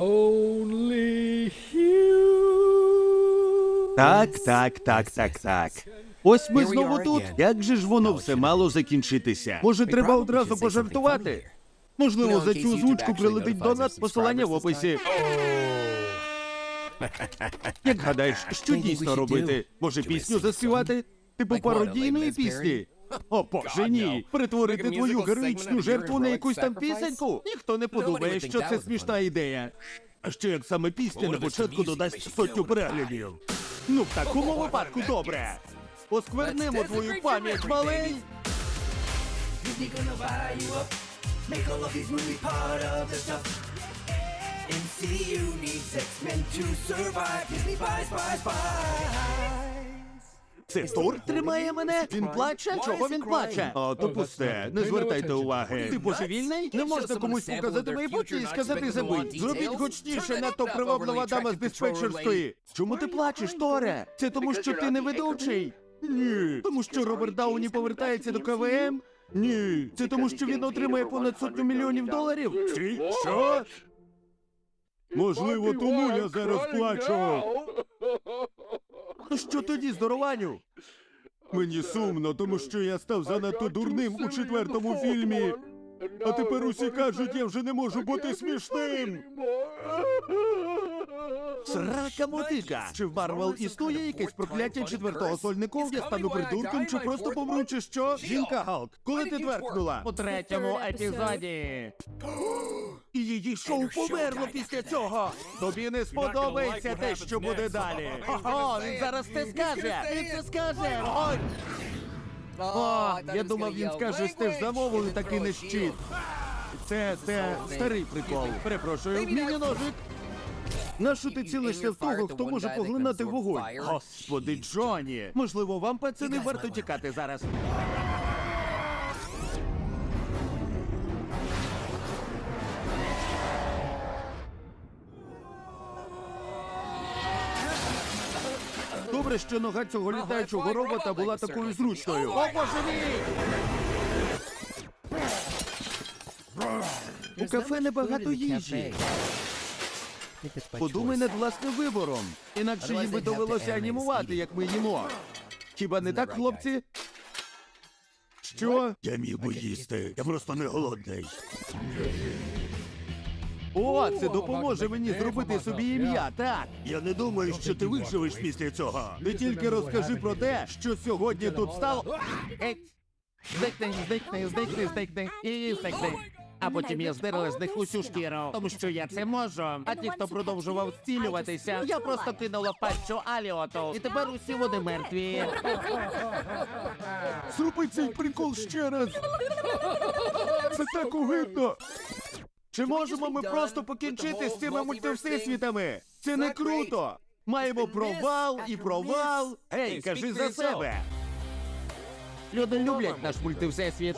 Only you. Так, так, так, так, так. Ось ми знову тут. Як же ж воно все мало закінчитися? Може, треба одразу пожартувати? Можливо, за цю озвучку прилетить notifies донат, посилання в описі. Як гадаєш, що дійсно робити? Може, пісню заспівати? Типу пародійної пісні? О, боже, ні. Перетворити твою героїчну жертву на якусь там пісеньку? Ніхто не подумає, що це смішна ідея. А ще як саме пісня на початку додасть сотню переглядів. Ну, в такому випадку добре. Осквернимо твою пам'ять, малий. Disney gonna buy you up, make all of these movies part of the stuff. MCU needs X-Men to survive. Disney buys, buys, buys. Це Тур тримає мене? Він плаче? Чого він плаче? О, то пусте, не звертайте уваги. Ти божевільний? Не можна комусь показати майбутнє і сказати забудь. Зробіть гучніше, надто приваблива дама з диспетчерської. Чому ти плачеш, Торе? Це тому, що ти не ведучий? Ні. Тому що Роберт Дауні повертається до КВМ? Ні. Це тому, що він отримає понад сотню мільйонів доларів? Чи? Що? Можливо, тому я зараз плачу. Ну що тоді, здорованю? Мені сумно, тому що я став занадто дурним у четвертому фільмі. А тепер усі кажуть, я вже не можу бути смішним. Срака мотика! Чи в Марвел існує якесь прокляття четвертого сольнику? Я стану придурком, чи просто помру, чи що? Жінка Галк, коли ти тверкнула? У третьому епізоді. І її шоу померло після цього. Тобі не сподобається те, що буде далі. О, він зараз це скаже. Він це скаже. Ой. О, я думав, він скаже стеж замовили такий не щит. Це, це старий прикол. Перепрошую, міні-ножик. Нащо ти цілишся в того, хто може поглинати вогонь? Господи, Джоні! Можливо, вам, пацани, варто тікати зараз. Добре, що нога цього літаючого робота була такою зручною. О, боже мій! У кафе небагато їжі. Подумай над власним вибором. Інакше їм би довелося анімувати, як ми їмо. Хіба не так, хлопці? Що? Я міг би їсти. Я просто не голодний. О, це допоможе мені зробити собі ім'я, так. Я не думаю, що ти виживеш після цього. Ти тільки розкажи про те, що сьогодні тут стало. Геть! Здихни, здихни, здихни і здихни. А потім я здерла з них усю шкіру, тому що я це можу. А ті, хто продовжував зцілюватися, я просто кинула пащу Аліоту. І тепер усі вони мертві. Зроби цей прикол ще раз. Це так огидно. Чи можемо ми просто покінчити з цими мультивсесвітами? Це не круто. Маємо провал і провал. Ей, кажи за себе. Люди люблять наш мультивсесвіт.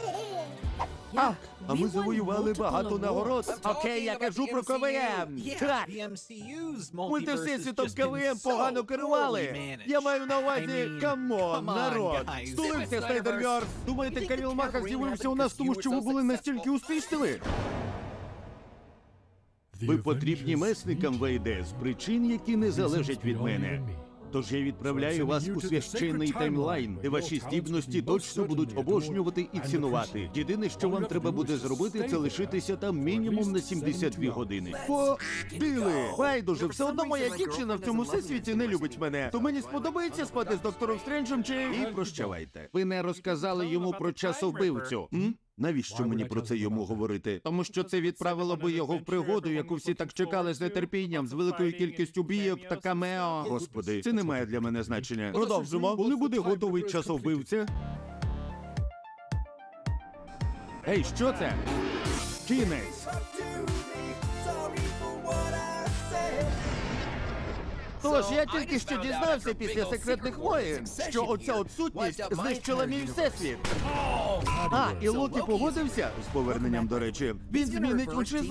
А, а ми завоювали багато нагород. Окей, я кажу про КВМ. Так. Мультивсесвітом КВМ погано керували. Я маю на увазі камон, народ. Стулився Снайдерверс. Думаєте, Каріл Махах з'явився у нас, тому що ви були настільки успішними? Ви потрібні месникам ВайД з причин, які не залежать від мене. Тож я відправляю вас у священний таймлайн, де ваші здібності точно будуть обожнювати і цінувати. Єдине, що вам треба буде зробити, це лишитися там мінімум на 72 години. По били! Байдуже, все одно моя дівчина в цьому всесвіті не любить мене. То мені сподобається спати з доктором Стренджем чи і прощавайте. Ви не розказали йому про часовбивцю. М? Навіщо мені про це йому говорити? Тому що це відправило би його в пригоду, яку всі так чекали з нетерпінням, з великою кількістю бійок та камео. Господи, це не має для мене значення. Продовжимо. Коли буде готовий часовбивця? Ей, що це? Кінець. Тож я тільки що дізнався після секретних воїн, що оця отсутність знищила мій всесвіт. А, і Локі погодився з поверненням, до речі. Він змінить УЧЗ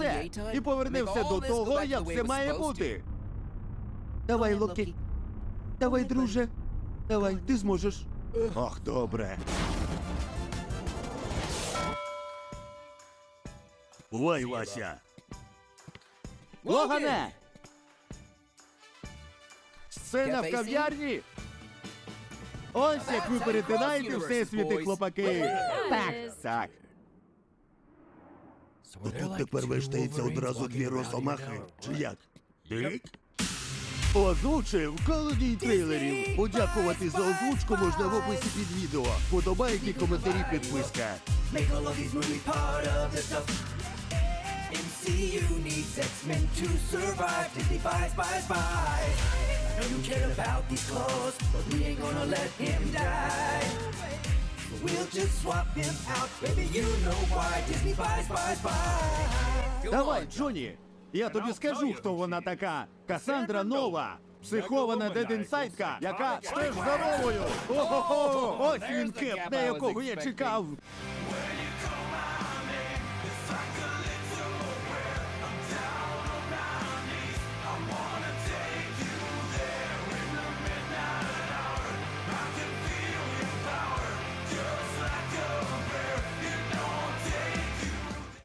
і поверне все до того, як все має бути. Давай, Локі. Давай, друже. Давай, ти зможеш. Ох, добре. Бувай, Вася. Логане! Сцена в кав'ярні? Ось як ви перетинаєте всесвіти, хлопаки. Так, так. То тут тепер вештається одразу дві росомахи. Чи як? Дик? Озвучив колодій трейлерів. Подякувати за озвучку можна в описі під відео. Подобайки, коментарі, підписка. Make all of these movies part of the stuff. MCU needs X-Men to survive. Disney buys, buys, buys. I know you care about these claws, but we ain't gonna let him die. We'll just swap him out, baby. You know why. Disney buys, buys, buys. Давай, Джоні. Я тобі скажу, хто вона така. Касандра Нова. Психована дедінсайдка, яка стеж за Ровою. Ого-го! Ось він кеп, на якого я чекав.